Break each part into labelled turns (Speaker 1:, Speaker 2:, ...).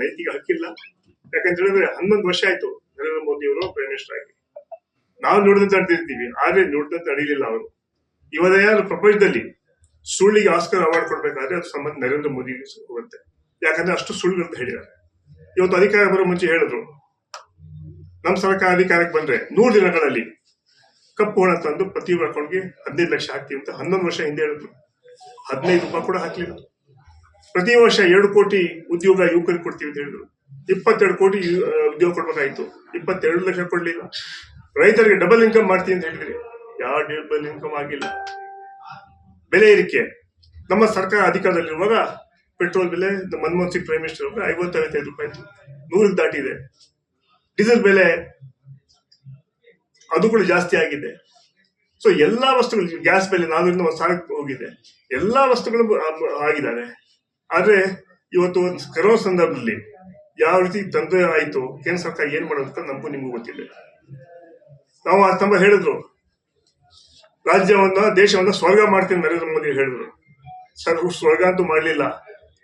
Speaker 1: ನೈತಿಕ ಹಕ್ಕಿಲ್ಲ. ಯಾಕಂತ ಹೇಳಿದ್ರೆ ಹನ್ನೊಂದು ವರ್ಷ ಆಯ್ತು ನರೇಂದ್ರ ಮೋದಿ ಅವರು ಪ್ರೈಮ್ ಮಿನಿಸ್ಟರ್ ಆಗಿ. ನಾವು ನೋಡಿದಂತ ನಡೆದಿರ್ತೀವಿ ಆದ್ರೆ ನೋಡಿದಂತ ಅಡಿಲಿಲ್ಲ ಅವರು. ಇವತ್ತು ಪ್ರಪಂಚದಲ್ಲಿ ಸುಳ್ಳಿಗೆ ಆಸ್ಕರ್ ಅವಾರ್ಡ್ ಕೊಡ್ಬೇಕಾದ್ರೆ ಅದು ಸಂಬಂಧ ನರೇಂದ್ರ ಮೋದಿ ಹೋಗುತ್ತೆ ಯಾಕಂದ್ರೆ ಅಷ್ಟು ಸುಳ್ಳು ಅಂತ ಹೇಳಿದ್ದಾರೆ. ಇವತ್ತು ಅಧಿಕಾರ ಬರೋ ಮುಂಚೆ ಹೇಳಿದ್ರು, ನಮ್ಮ ಸರ್ಕಾರ ಅಧಿಕಾರಕ್ಕೆ ಬಂದ್ರೆ ನೂರು ದಿನಗಳಲ್ಲಿ ಕಪ್ಪು ಹಣ ತಂದು ಪ್ರತಿಯೊಬ್ಬರ ಅಕೌಂಟ್ಗೆ ಹದಿನೈದು ಲಕ್ಷ ಹಾಕ್ತೀವಿ ಅಂತ ಹನ್ನೊಂದು ವರ್ಷ ಹಿಂದೆ ಹೇಳಿದ್ರು. ಹದಿನೈದು ರೂಪಾಯಿ ಕೂಡ ಹಾಕ್ಲಿಲ್ಲ. ಪ್ರತಿ ವರ್ಷ ಎರಡು ಕೋಟಿ ಉದ್ಯೋಗ ಯುವಕರಿಗೆ ಕೊಡ್ತೀವಿ ಅಂತ ಹೇಳಿದ್ರು. ಇಪ್ಪತ್ತೆರಡು ಕೋಟಿ ಉದ್ಯೋಗ ಕೊಡ್ಬೇಕಾಯ್ತು. ಇಪ್ಪತ್ತೆರಡು ಲಕ್ಷ ಕೊಡಲಿಲ್ಲ. ರೈತರಿಗೆ ಡಬಲ್ ಇನ್ಕಮ್ ಮಾಡ್ತೀವಿ ಅಂತ ಹೇಳಿದ್ರಿ. ಯಾವ ಡಬಲ್ ಇನ್ಕಮ್ ಆಗಿಲ್ಲ. ಬೆಲೆ ಏರಿಕೆ. ನಮ್ಮ ಸರ್ಕಾರ ಅಧಿಕಾರದಲ್ಲಿರುವಾಗ ಪೆಟ್ರೋಲ್ ಬೆಲೆ ಮನಮೋಹನ್ ಸಿಂಗ್ ಪ್ರೈಮ್ ಮಿನಿಸ್ಟರ್ ಅವರು ಐವತ್ತು ಐವತ್ತೈದು ರೂಪಾಯಿ ನೂರಿಗೆ ದಾಟಿದೆ. ಡೀಸೆಲ್ ಬೆಲೆ ಅದು ಕೂಡ ಜಾಸ್ತಿ ಆಗಿದೆ. ಸೊ ಎಲ್ಲಾ ವಸ್ತುಗಳು ಗ್ಯಾಸ್ ಬೆಲೆ ನಾಲ್ಕರಿಂದ ಒಂದು ಸಾವಿರ ಹೋಗಿದೆ. ಎಲ್ಲಾ ವಸ್ತುಗಳು ಆಗಿದ್ದಾರೆ ಆದ್ರೆ ಇವತ್ತು ಕರೋನಾ ಸಂದರ್ಭದಲ್ಲಿ ಯಾವ ರೀತಿ ತೊಂದರೆ ಆಯ್ತು, ಕೇಂದ್ರ ಸರ್ಕಾರ ಏನ್ ಮಾಡೋದು ಅಂತ ನಮಗೂ ನಿಮಗೂ ಗೊತ್ತಿಲ್ಲ. ನಾವು ಆ ಸ್ತಂಭ ಹೇಳಿದ್ರು. ರಾಜ್ಯವನ್ನ, ದೇಶವನ್ನ ಸ್ವರ್ಗ ಮಾಡ್ತೀನಿ ನರೇಂದ್ರ ಮೋದಿ ಹೇಳಿದ್ರು. ಸರ್ ಸ್ವರ್ಗ ಅಂತೂ ಮಾಡಲಿಲ್ಲ.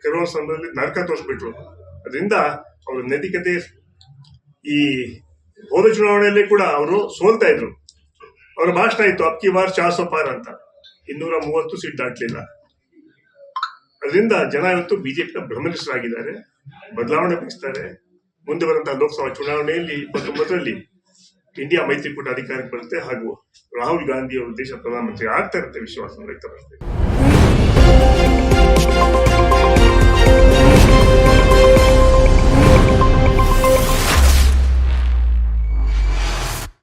Speaker 1: ಕರೋನಾ ಸಂದರ್ಭದಲ್ಲಿ ನರಕ ತೋರಿಸ್ಬಿಟ್ರು. ಅದರಿಂದ ಅವರ ನೈತಿಕತೆ ಈ ಹೋದ ಚುನಾವಣೆಯಲ್ಲಿ ಕೂಡ ಅವರು ಸೋಲ್ತಾ ಇದ್ರು. ಅವರ ಭಾಷಣ ಇತ್ತು, ಅಪ್ಕಿ ಬಾರ್ ಚಾಸೋ ಪಾರ್ ಅಂತ. ಇನ್ನೂರ ಮೂವತ್ತು ಸೀಟ್ ದಾಟ್ಲಿಲ್ಲ. ಅದರಿಂದ ಜನ ಇವತ್ತು ಬಿಜೆಪಿನ ಭ್ರಮನಿಷ್ಠರಾಗಿದ್ದಾರೆ ಬದಲಾವಣೆ ಬಯಸ್ತಾರೆ. ಮುಂದೆ ಬರುವಂತಹ ಲೋಕಸಭಾ ಚುನಾವಣೆಯಲ್ಲಿ ಇಪ್ಪತ್ತೊಂಬತ್ತರಲ್ಲಿ ಇಂಡಿಯಾ ಮೈತ್ರಿಕೂಟ ಅಧಿಕಾರಕ್ಕೆ ಬರುತ್ತೆ ಹಾಗೂ ರಾಹುಲ್ ಗಾಂಧಿ ಅವರು ದೇಶ ಪ್ರಧಾನಮಂತ್ರಿ ಆಗ್ತಾ ಇರುತ್ತೆ ವಿಶ್ವಾಸ ವ್ಯಕ್ತಪಡಿಸ್ತಾರೆ